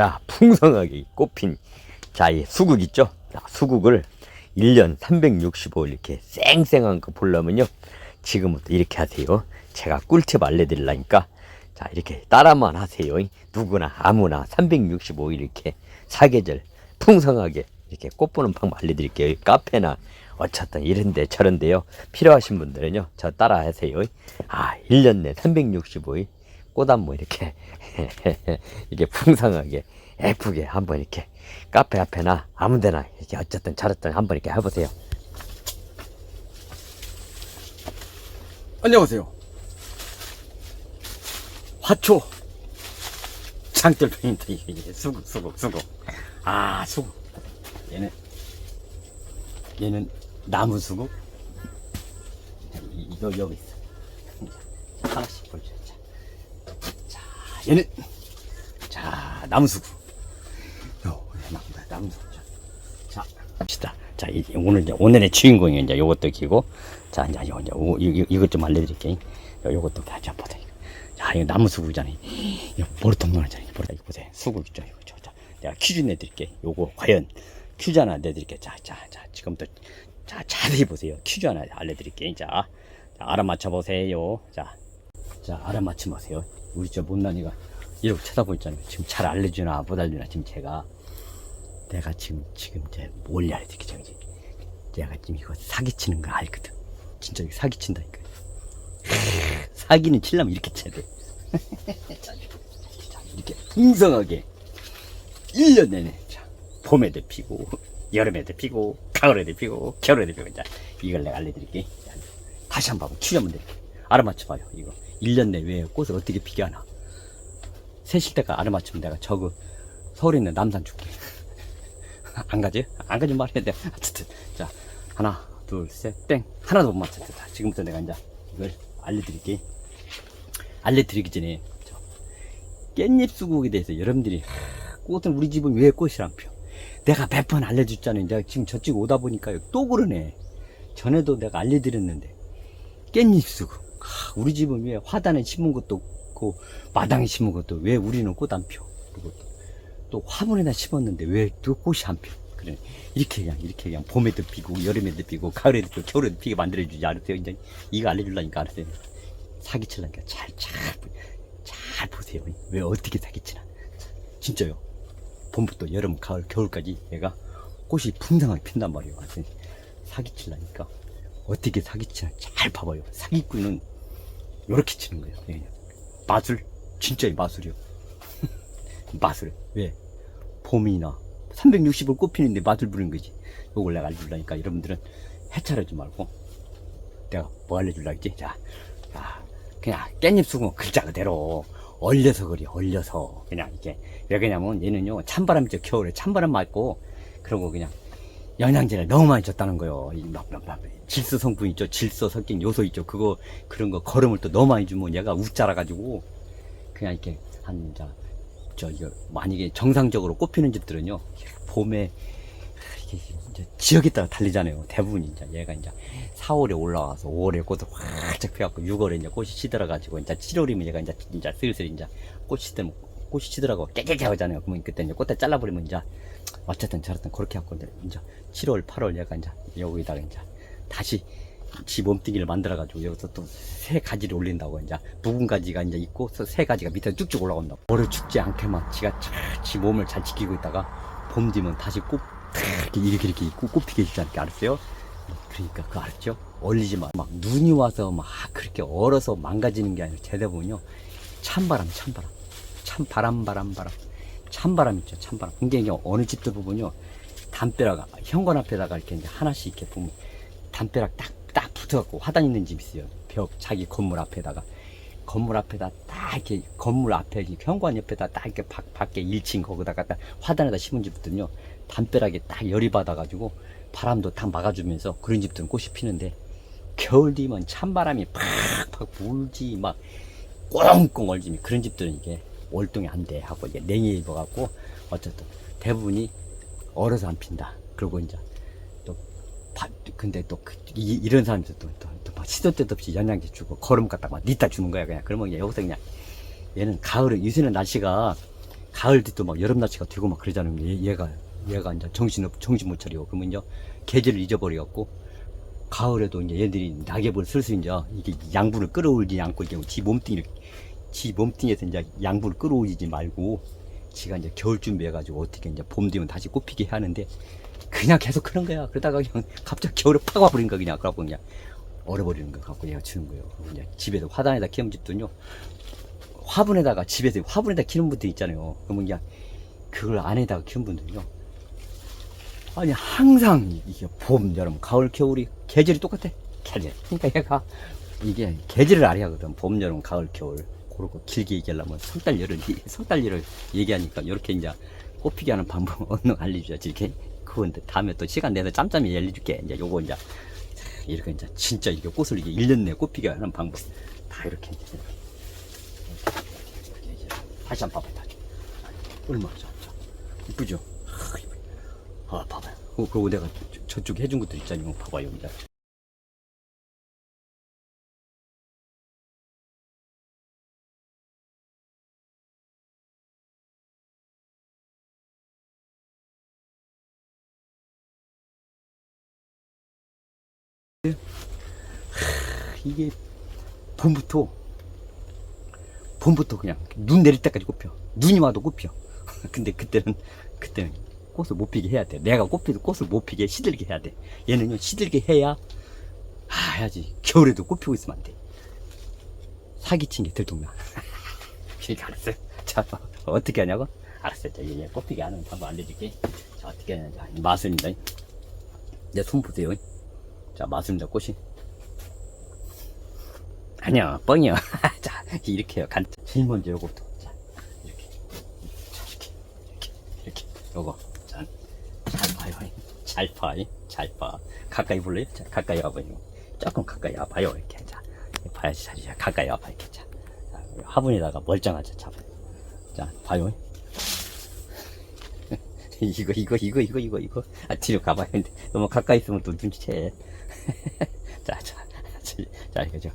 자, 풍성하게 꽃핀 자, 이 수국 있죠? 자, 수국을 1년 365일 이렇게 쌩쌩한 거 보려면요. 지금부터 이렇게 하세요. 제가 꿀팁 알려드리려니까 자, 이렇게 따라만 하세요. 누구나 아무나 365일 이렇게 사계절 풍성하게 이렇게 꽃 보는 방법 알려드릴게요. 카페나 어쨌든 이런데 저런데요. 필요하신 분들은요. 저 따라 하세요. 아, 1년 내 365일 꽃안무 이렇게 이게 풍성하게 예쁘게 한번 이렇게 카페 앞에나 아무데나 이렇게 어쨌든 저랬든 한번 이렇게 해보세요. 안녕하세요. 화초. 장돌 페인트 이게 수국 수국 수국. 아 수국. 얘는 얘는 나무 수국? 이- 이거 여기 있어. 하나씩 보여줘 얘는 자 나무 나무 수국 자, 자 갑시다. 자 이, 오늘 이제 오늘의 주인공이 이제 요것도 기고 자 이제 요 이제 이것 좀 알려드릴게 요 요, 요것도 다시 한번 보세요. 자 이거 나무 수국이잖아요. 이거 머리통 노래잖아요. 머리 이거 보세요. 수국 있죠 이거. 저, 자 내가 퀴즈 내드릴게. 요거 과연 퀴즈 하나 내드릴게. 자자 자 지금부터 자 자세히 보세요. 퀴즈 하나 알려드릴게. 자, 자 알아맞혀 보세요. 자 자 알아맞혀 보세요 우리 저 못난이가 이렇게 쳐다보고 있잖아요 지금 잘 알려주나 못 알려주나 지금 제가. 내가 지금 지금 뭘 알려드릴게 지금 이제 내가 지금 이거 사기치는 거 알거든. 진짜 이거 사기친다니까 사기는 치려면 이렇게 쳐야 돼. 이렇게 풍성하게 1년 내내 자, 봄에도 피고 여름에도 피고 가을에도 피고 겨울에도 피고 자, 이걸 내가 알려드릴게. 자, 다시 한번 한번 드릴게 알아맞혀봐요 이거 1년 내외에 꽃을 어떻게 피게 하나 때가 알아맞히면 내가 저거 서울에 있는 남산 줄게 안 가지? 안 가지 말해야 돼 어쨌든 자 하나 둘 셋 땡 하나도 못 맞췄다 자, 지금부터 내가 이제 이걸 알려드릴게 알려드리기 전에 저 깻잎 수국에 대해서 여러분들이 하, 꽃은 우리 집은 왜 꽃이 안 펴? 내가 몇 번 알려줬잖아요. 내가 지금 저쪽 오다 보니까 또 그러네. 전에도 내가 알려드렸는데 깻잎 수국. 하, 우리 집은 왜 화단에 심은 것도 없고 마당에 심은 것도 왜 우리는 꽃 안 펴? 그리고 또, 또 화분에다 심었는데 왜 또 꽃이 안 펴? 그래 이렇게 그냥 이렇게 그냥 봄에도 피고 여름에도 피고 가을에도 피고 겨울에도 피게 만들어주지 않으세요? 이제 이거 알려주려니까 알았어요. 사기치려니까 잘, 잘, 잘 보세요. 왜 어떻게 사기치나. 진짜요. 봄부터 여름, 가을, 겨울까지 얘가 꽃이 풍성하게 핀단 말이에요. 사기치려니까 어떻게 사기치나 잘 봐봐요. 사기꾼은 요렇게 치는 거예요. 예. 마술, 진짜의 마술이요. 마술. 왜? 봄이나 360을 꽃피는데 마술 부르는 거지. 요걸 내가 알려주려니까 여러분들은 해차려지 말고 내가 뭐 알려주려 했지? 자, 자, 그냥 깻잎 수국 글자 그대로 얼려서 그래, 얼려서. 그냥 이게. 왜 그러냐면 얘는요, 찬바람이죠, 겨울에. 찬바람 맞고, 그러고 그냥 영양제를 너무 많이 줬다는 거요. 질소 성분 있죠, 질소 섞인 요소 있죠. 그거, 그런 거 걸음을 또 너무 많이 주면 얘가 우짜라가지고, 그냥 이렇게 한, 자, 저, 이거, 만약에 정상적으로 꽃피는 집들은요, 봄에, 이게 이제 지역에 따라 달리잖아요. 대부분 이제 얘가 이제 4월에 올라와서 5월에 꽃을 활짝 펴갖고 6월에 이제 꽃이 시들어가지고 이제 7월이면 얘가 이제 이제 슬슬 이제 꽃이 시들 꽃이 시들어가고 깨깨깨 하잖아요. 그러면 그때 이제 꽃에 잘라버리면 이제 어쨌든 저랬든 그렇게 갖고 이제 이제 7월 8월 얘가 이제 여기다가 이제 다시 지 몸뚱이를 만들어가지고 여기서 또새 가지를 올린다고 이제 묵은 가지가 이제 있고 또새 가지가 밑에 쭉쭉 올라온다고 머리 죽지 않게만 지가 잘, 지 몸을 잘 지키고 있다가 봄 되면 다시 꽃 이렇게 이렇게 이렇게 꽃, 꽃피게 해주지 않게 알았어요? 그러니까 그거 알았죠? 얼리지 마. 막 눈이 와서 막 그렇게 얼어서 망가지는 게 아니라 제대 보면요. 찬바람, 찬바람. 참 바람, 바람, 바람. 찬바람 있죠, 찬바람. 근데 이게 어느 집들 보면요. 담벼락, 현관 앞에다가 이렇게 이제 하나씩 이렇게 보면 담벼락 딱, 딱 붙어갖고 화단 있는 집 있어요. 벽, 자기 건물 앞에다가. 건물 앞에다 딱 이렇게 건물 앞에 현관 옆에다 딱 이렇게 밖, 밖에 1층 거기다가 딱 화단에다 심은 집들은요. 담벼락에 딱 열이 받아가지고 바람도 딱 막아주면서 그런 집들은 꽃이 피는데 겨울 되면 찬바람이 팍팍 불지 막 꽁꽁 얼지면 그런 집들은 이게 월동이 안 돼 하고 이제 냉이 입어갖고 어쨌든 대부분이 얼어서 안 핀다. 그리고 이제 또 바- 근데 또 그- 이, 이런 사람들 또또막 시도 때도 없이 영양제 주고 거름 갖다 막 니다 주는 거야 그냥 그러면 이제 여기서 그냥 얘는 가을에 요새는 날씨가 가을 뒤도 막 여름 날씨가 되고 막 그러잖아요. 얘, 얘가 얘가 이제 정신 없 정신 못 차리고 그러면요 계절을 잊어버려갖고 가을에도 이제 얘들이 낙엽을 슬슬 이제 이게 양분을 끌어올리지 않고 이게 지 몸뚱이를 지 몸뚱이에서 이제 양분을 끌어올리지 말고 지가 이제 겨울 준비해가지고 어떻게 이제 봄 되면 다시 꽃피게 하는데 그냥 계속 그런 거야. 그러다가 그냥 갑자기 겨울에 팍 와버린 거 그냥 그래갖고 그냥 얼어버리는 거 갖고 얘가 주는 거예요. 이제 집에서 화단에다 키우는 집도요. 화분에다가 집에서 화분에다 키우는 분들 있잖아요. 그러면 그냥 그걸 안에다가 키우는 분들요. 아니 항상 이게 봄, 여름, 가을, 겨울이 계절이 똑같아. 계절. 그러니까 얘가 이게 계절을 알아야 하거든. 봄, 여름, 가을, 겨울. 그렇고 길게 얘기하려면 성달열을 성달열을 얘기하니까 이렇게 이제 꽃피게 하는 방법 얼른 알려줘야지 이렇게. 그건 다음에 또 시간 내서 짬짬이 알려줄게. 이제 요거 이제 이렇게 이제 진짜 이게 꽃을 이게 1년 내에 꽃피게 하는 방법 다 이렇게 이제 다시 한번 봐봐요 다시. 얼마나 잘 이쁘죠? 아, 봐봐요. 어, 그리고 내가 저- 저쪽에 해준 것도 있잖아요. 봐봐요 이제 이게 봄부터 봄부터 그냥 눈 내릴 때까지 꽃펴 눈이 와도 꽃펴 근데 그때는 그때는 꽃을 못 피게 해야 돼. 내가 꽃 피도 꽃을 못 피게 시들게 해야 돼. 얘는요 시들게 해야 아 해야지. 겨울에도 꽃 피고 있으면 안돼. 사기친 게 들통나. 그러니까 알았어요? 자 어떻게 하냐고? 알았어요 자, 얘 꽃피게 하는 방법 알려줄게. 자 어떻게 하냐 자 마술입니다. 내 손 보세요. 자 마술입니다 꽃이 아니야 뻥이야 자 이렇게 해요 간 제일 먼저 요거부터 자 이렇게 자 이렇게 이렇게 이렇게 요거 자, 잘 봐요 잘 봐, 잘 봐. 가까이 볼래요? 자, 가까이 와봐요. 조금 가까이 와봐요. 이렇게. 자, 봐야지. 자, 자, 가까이 와봐. 이렇게. 자, 자, 화분에다가 멀쩡하게 잡아요. 자, 봐요. 이거, 이거, 이거, 이거, 이거, 이거. 아, 뒤로 가봐요. 근데 너무 가까이 있으면 또 눈치채. 자, 자, 자, 자, 이거 저.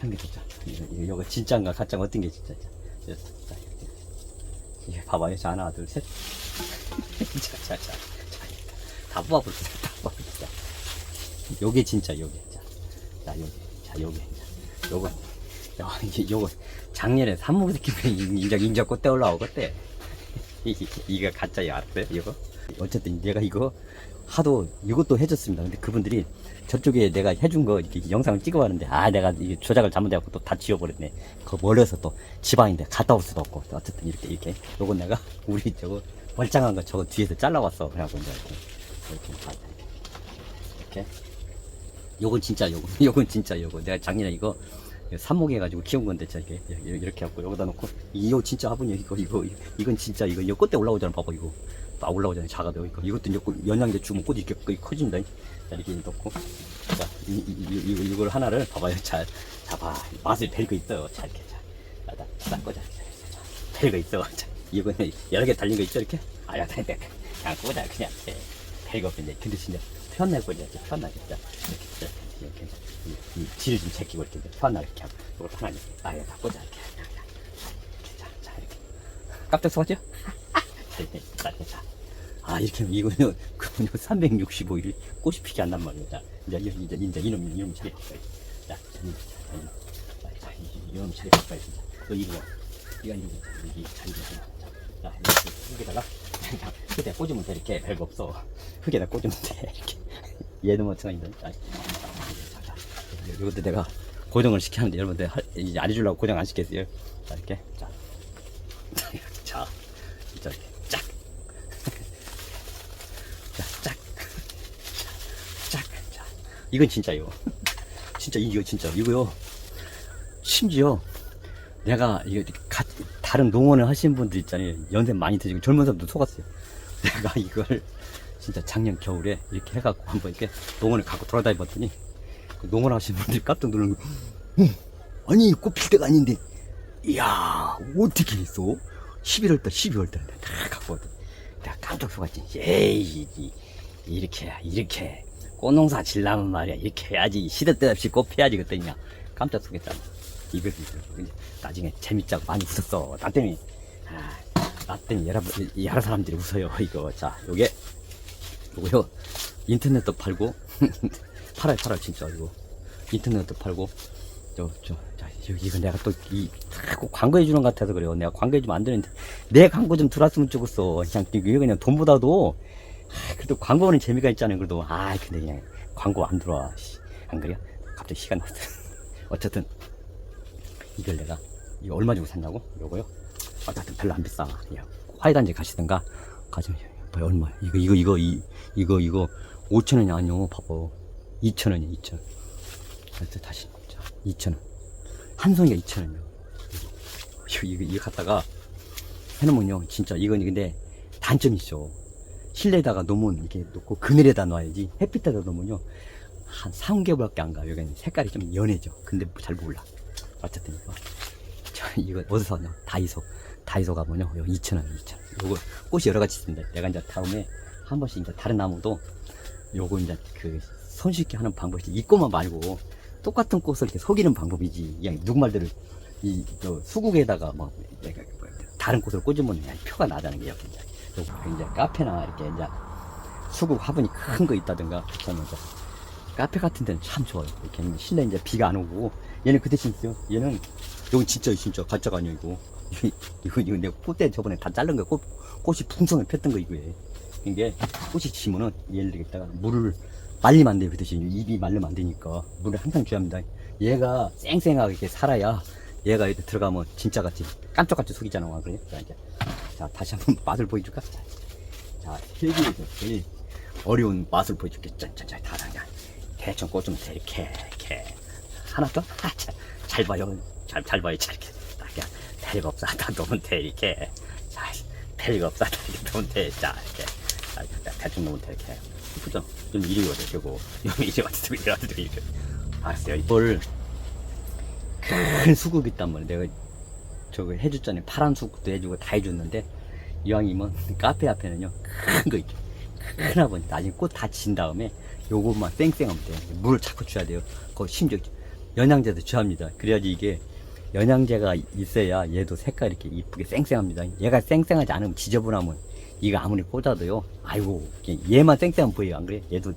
한개 자, 이거, 이거, 진짜인가 가짜인가 어떤 게 진짜? 자. 이게 봐봐요. 자, 하나, 둘, 셋. 자, 자, 자. 자, 다 뽑아버렸어. 다 뽑아버렸어. 요게 진짜 요게. 자, 자, 요게. 자, 요게. 자, 요거. 야, 이게 요거. 작년에 산모새끼 인자, 인자 꽃대 올라오겠대. 이, 이거 가짜야, 알았어요? 이거? 어쨌든 내가 이거 하도 이것도 해줬습니다. 근데 그분들이 저쪽에 내가 해준 거 이렇게 영상을 찍어봤는데 아 내가 이게 조작을 잘못해갖고 또 다 지워버렸네. 그거 멀어서 또 지방인데 갔다 올 수도 없고 어쨌든 이렇게 이렇게 요건 내가 우리 저거 멀쩡한 거 저거 뒤에서 잘라왔어. 그래갖고 이제 이렇게 이렇게. 이렇게 요건 진짜 요거 요건 진짜 요거 내가 작년에 이거 삽목해가지고 키운 건데 저게 이렇게 하고 여기다 놓고 이거 진짜 화분이야 이거 이거 이건 진짜 이거 이거 꽃대 올라오잖아 봐봐 이거 딱 올라오잖아 작아도 이거 이것도 이제 꽃- 연양제 주면 꽃이 이렇게 커진다 자 이렇게 놓고 자 이, 이, 이, 이, 이 걸 하나를 봐봐요 잘 잡아 맛을 별거 있어요 자 이렇게 자 자, 자, 자, 꽂아 자, 자, 자. 별거 있어 자, 이거는 여러 개 달린 거 있죠 이렇게 아 야 그냥 그냥 꽂아 그냥 예. 별거 없는데 근데 진짜 꽂아야지 편하게 자 이렇게 자, 이렇게 이, 이 뒤를 좀 제끼고 이렇게 편하게 이렇게 하고 이걸 편하게 아 야 다 꽂아 이렇게 그냥. 자, 자 이렇게 깜짝 속았죠? 자. 아, 이렇게 하면 이거는, 그거는 365일 꽃이 피지 않단. 자, 이제, 이제, 이제, 이놈, 이놈 바꿔요. 자, 자, 이놈, 자, 이놈. 이- 바꿔요, 진짜. 너 이거, 이거, 이거, 자리 바꿔. 자, 그냥 흙에다 꽂으면 돼, 이렇게. 별거 없어. 흙에다 꽂으면 돼, 이렇게. 얘는 마찬가지다. 자, 자, 자, 이것도 내가 고정을 시켰는데, 여러분들, 할- 이제 안 해주려고 고정 안 시켰어요. 자, 이렇게. 자, 자, 진짜 이렇게 짝. 자, 짝. 짝. 자, 이건 진짜요. 진짜 이거 진짜 이거요. 심지어 내가 이거 가, 다른 농원을 하시는 분들 있잖아요. 연세 많이 드시고 젊은 사람도 속았어요. 내가 이걸 진짜 작년 겨울에 이렇게 해갖고 한번 이렇게 농원을 갖고 돌아다니봤더니 그 농원 하시는 분들이 깜짝 놀란 거. 어, 아니 꽃필 때가 아닌데 이야 어떻게 했어? 11월달 12월달에 다 갖고 왔더니 내가 깜짝 속았지 에이 이- 이렇게 이렇게 꽃농사 질라면 말이야 이렇게 해야지 시대 때없이 꽃 피야지 그랬더니 깜짝 속았잖아 이거 이거 나중에 재밌자고 많이 웃었어 나 때문에 아 놨더니 여러, 여러 사람들이 웃어요. 이거. 자, 요게, 요거요. 인터넷도 팔고, 팔아요, 팔아요, 진짜. 이거. 인터넷도 팔고, 저, 저, 자, 이- 이거 내가 또, 이, 자꾸 광고해 주는 것 같아서 그래요. 내가 광고해 주면 안 되는데, 내 광고 좀 들어왔으면 좋겠어. 그냥, 이거 그냥 돈보다도, 아, 그래도 광고는 재미가 있잖아요. 그래도, 아, 근데 그냥 광고 안 들어와. 씨, 안 그래요? 갑자기 시간 났어. 어쨌든, 이걸 내가, 이거 얼마 주고 샀냐고? 요거요? 어쨌든 별로 안 비싸. 야, 화이단지 가시든가, 가시면, 뭐, 얼마, 이거, 이거, 이거, 이, 이거, 이거, 5천 원이 아니요. 봐봐. 2천 원이야, 2천 원. 그래서 다시, 자, 2천 원. 한 송이가 2천 원이요. 이거, 이거, 이거 갖다가 해놓으면요. 진짜, 이건 근데 단점이 있어. 실내에다가 놓으면 이렇게 놓고 그늘에다 놔야지. 햇빛에다 놓으면요. 한 3개월밖에 안 가. 여기는 색깔이 좀 연해져. 근데 잘 몰라. 어쨌든 이거. 저 이거 어디서 샀냐? 다이소. 다이소 가면요. 여기 2,000원, 2,000원. 요거 꽃이 여러 가지 있습니다. 내가 이제 다음에 한 번씩 이제 다른 나무도 요거 이제 그 손쉽게 하는 방법이 이 꽃만 말고 똑같은 꽃을 이렇게 속이는 방법이지. 그냥 누구 말대로 이, 저 수국에다가 뭐 다른 꽃을 꽂으면 그냥 표가 나자는 게요. 이제. 이제 카페나 이렇게 이제 수국 화분이 큰 거 있다든가 하면 이제 카페 같은 데는 참 좋아요. 이렇게 실내 이제 비가 안 오고 얘는 그 대신 있어요. 얘는 이건 진짜 진짜 가짜가 아니야 이거. 이거 이거 내가 꽃대 저번에 다 자른 거 꽃, 꽃이 풍성히 폈던 거 이거에. 이게 꽃이 지면은 얘를 이렇게다가 물을 말리면 안 돼요. 그 대신 입이 말리면 안 되니까 물을 항상 줘야 합니다. 얘가 쌩쌩하게 살아야 얘가 이렇게 들어가면 진짜 같이 깜짝같이 속이잖아. 그래. 자 이제 자 다시 한번 맛을 보여줄까? 자, 자 세계에서 제일 어려운 맛을 보여줄게. 짠짠짠 다 그냥 대충 꽂으면 돼 이렇게 이렇게 하나 더? 아, 봐요. 잘, 잘 봐요. 잘 이렇게 딱 그냥 별거 없어. 다 놓으면 돼 이렇게. 자, 별거 없어. 다 이렇게 놓으면 돼. 자 이렇게. 자, 대충 놓으면 돼 이렇게. 이쁘죠? 좀 이리 와야 되고 이리 와도 이리 와도 이렇게. 알았어요. 이걸 큰 수국이 있단 말이야. 내가 저거 해줬잖아요. 파란 수국도 해주고 다 해줬는데 이왕이면 카페 앞에는요 큰 거 있죠. 큰 화분 나중에 꽃 다 진 다음에 요것만 쌩쌩하면 돼요. 물을 자꾸 줘야 돼요. 그 심지어 연양제도 줘합니다. 그래야지 이게 연양제가 있어야 얘도 색깔이 이렇게 이쁘게 쌩쌩합니다. 얘가 쌩쌩하지 않으면 지저분하면 이거 아무리 꽂아도요. 아이고 얘만 쌩쌩하면 보여요. 안 그래? 얘도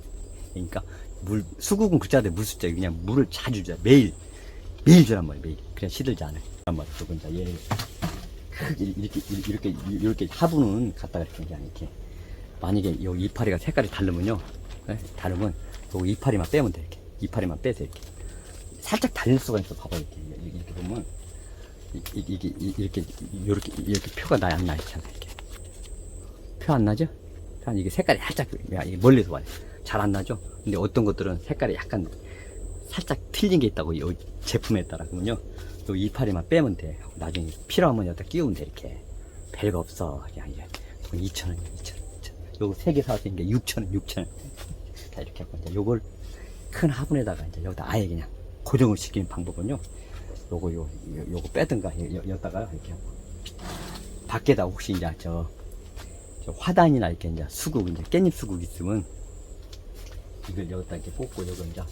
그러니까 물 수국은 그자대 물 숫자 그냥 물을 자주 줘 매일 매일 주란 말이야 매일 그냥 시들지 않아요. 란 말이야. 조금 자 얘를 크게 이렇게 이렇게 이렇게 이렇게 화분은 갖다가 이렇게 그냥 이렇게 만약에 요 이파리가 색깔이 다르면요 예, 다르면 요 이파리만 빼면 돼 이렇게 이파리만 빼서 이렇게 살짝 달릴 수가 있어 봐봐 이렇게 이렇게, 보면 이게 이- 이렇게 이렇게 이렇게 표가 나야 안나 있잖아 이렇게 표 안 나죠? 한 이게 색깔이 살짝 멀리서 봐요 잘 안 나죠? 근데 어떤 것들은 색깔이 약간 살짝 틀린 게 있다고 이 제품에 따라 그러면요. 요 이파리만 빼면 돼. 나중에 필요하면 여기다 끼우면 돼 이렇게. 별거 없어. 그냥 이제 돈 2,000원이야 2,000원 요거 세개 사왔으니까 6,000원 6,000원. 자 이렇게 하고 이제 요걸 큰 화분에다가 이제 여기다 아예 그냥 고정을 시키는 방법은요. 요거 요, 요 요거 빼든가 여기다가 이렇게 하고. 밖에다 혹시 이제 저, 저 화단이나 이렇게 이제 수국 이제 깻잎 수국 있으면 이걸 여기다 이렇게 꽂고 여기 이제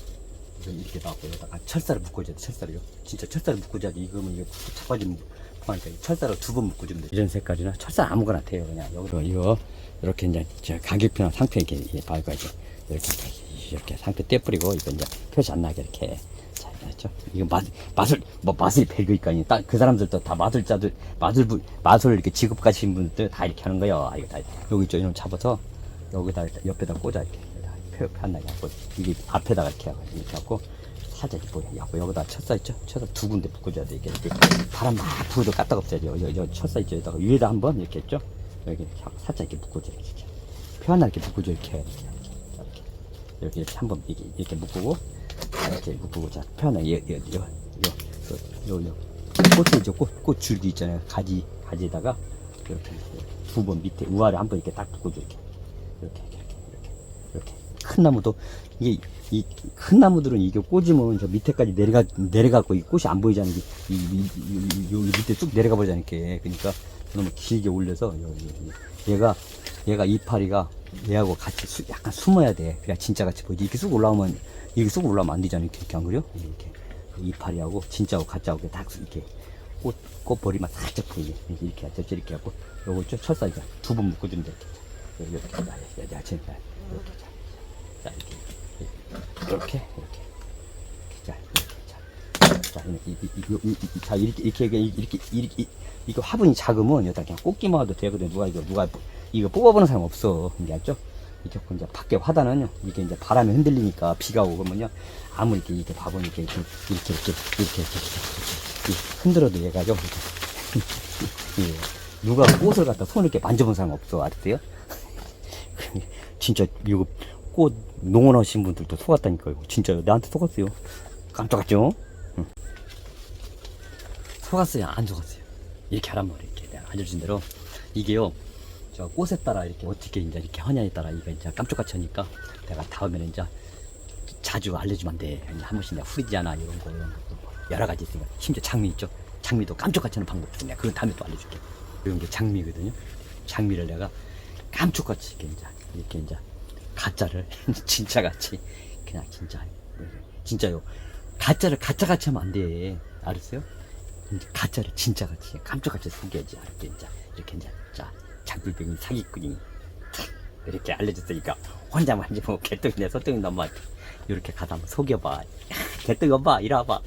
이렇게 놔고 여기다가 철사를 묶어줘야 돼 철사를요. 진짜 철사를 묶어줘야지 이거면 이게 자빠지면 그러니까 철사를 두 번 묶어주면 돼. 이런 색깔이나 철사 아무거나 돼요 그냥. 여기서 이거 이렇게 이제 저 가격표나 상표 이렇게 밝아야지 이렇게 이렇게, 상표 떼뿌리고 이거 이제 표시 안 나게 이렇게. 자 알았죠? 이거 맛 맛을 뭐 맛을 배우니까 그 사람들도 다 맛을 짜들 맛을 부- 맛을 이렇게 지급가신 분들 다 이렇게 하는 거예요. 아, 이거 다 여기 있죠? 이놈 잡아서 여기다 옆에다 꽂아 이렇게 표안 나게 하고 이게 앞에다가 이렇게 하고 이렇게 하고 이렇게 보여. 야, 여기다 철사 있죠? 철사 두 군데 묶어줘야 돼. 이게, 이렇게 바람 막 불어도 까딱 없어야죠. 여기, 여기 철사 있죠? 여기다가 위에다 한번 이렇게 했죠? 여기 사- 살짝 이렇게 묶어줘야 돼. 이렇게. 표 하나 이렇게 묶어줘. 이렇게. 이렇게. 이렇게. 이렇게, 이렇게, 이렇게 한번 이렇게, 이렇게 묶고, 자, 이렇게 묶고, 자, 표 하나, 여, 여, 여, 여, 요, 요, 요. 꽃에 이제 꽃, 꽃 줄기 있잖아요. 가지, 가지에다가 이렇게 두 번 밑에 우아래 한번 이렇게 딱 묶어줘. 이렇게. 이렇게, 이렇게, 이렇게. 큰 나무도 이게 이 큰 나무들은 이게 꽂으면 저 밑에까지 내려가 내려가고 이 꽃이 안 보이잖아요. 이, 이, 이, 이, 이, 이 밑에 쭉 내려가 버리잖아요. 이렇게. 그러니까 너무 길게 올려서 여기, 여기. 얘가 얘가 이파리가 얘하고 같이 수- 약간 숨어야 돼. 그냥 진짜 같이 보이지. 이렇게 쑥 올라오면 이렇게 쑥 올라오면 안 되잖아요. 이렇게, 이렇게 안 그래요? 이렇게 이파리하고 진짜하고 가짜하고 딱 이렇게 꽃, 꽃벌이만 살짝 보이게 이렇게, 하죠. 이렇게 하고 요거 좀 철사 이제 두번 묶어주면 돼. 이렇게 자, 자, 이렇게 자, 자 이렇게 이렇게 자, 자, 자, 이, 이, 이, 이, 자 이렇게 이렇게 이렇게 이렇게 이거 화분이 작으면 여기다 그냥 꽂기만 해도 되거든. 누가 이거 누가 이거 뽑아보는 사람 없어. 이게 알죠? 이렇게 그 이제 밖에 화단은요 이게 이제 바람에 흔들리니까 비가 오고 그러면요 아무리 이렇게 이렇게 이렇게 이렇게 이렇게 이렇게, 이렇게, 이렇게 흔들어도 얘가 좀 예. 누가 꽃을 갖다 손을 이렇게 만져본 사람 없어 알았어요? 진짜 이거 꽃 농원하신 분들도 속았다니까요 진짜 나한테 속았어요 깜짝았죠? 응. 속았어요 안 속았어요 이렇게 하란 말이에요 이렇게 내가 알려준 대로 이게요 저 꽃에 따라 이렇게 어떻게 이제 이렇게 하냐에 따라 이게 이제 깜짝같이 하니까 내가 다음에는 이제 자주 알려주면 안 돼. 한 번씩 내가 후리지않아 이런 거 이런 것도 뭐 여러 가지 있으니까 심지어 장미 있죠. 장미도 깜짝같이 하는 방법 중에 그건 다음에 또 알려줄게. 이런 게 장미거든요. 장미를 내가 깜짝같이 이렇게 이제 이렇게 이제 가짜를. 진짜 같이. 그냥 진짜 진짜요. 가짜를 가짜 같이 하면 안 돼. 알았어요? 가짜를 진짜 같이 깜짝같이 숨겨야지. 알았지 이제. 이렇게 이제. 자 장불병이 사기꾼이. 이렇게 알려줬으니까 혼자만 만지면 개떡이 내 소떡이 넘어 이렇게 가다 한번 속여봐. 개떡이 엄마 이리 와봐.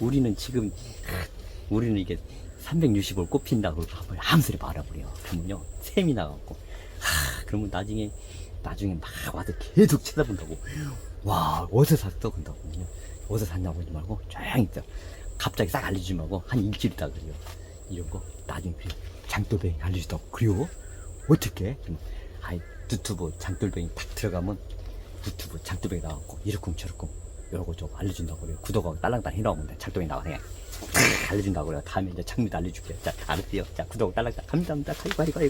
우리는 지금 우리는 이게 365를 꼽힌다고 한번 아무 소리 말아버려. 그러면요. 샘이 나갖고. 하, 그러면 나중에 나중에 막 와서 계속 쳐다본다고. 와 어디서 샀어? 근다고. 어디서 샀냐고 하지 말고 조용히 있어. 갑자기 싹 알려주지 말고 한 일주일 있다 그래요. 이런 거 나중에 장돌뱅이 알려주다고. 그래요? 어떻게? 아이 유튜브 장돌뱅이 딱 들어가면 유튜브 장돌뱅이 나왔고 이렇쿵 저렇쿵 이러고 좀 알려준다고 그래요. 구독하고 딸랑딸랑 해놓으면 돼. 장돌뱅이 나와 그냥 알려준다고 그래요. 다음에 이제 장미도 알려줄게요. 자 알았어요. 자 구독 딸랑딸랑. 감사합니다. 가위바위바위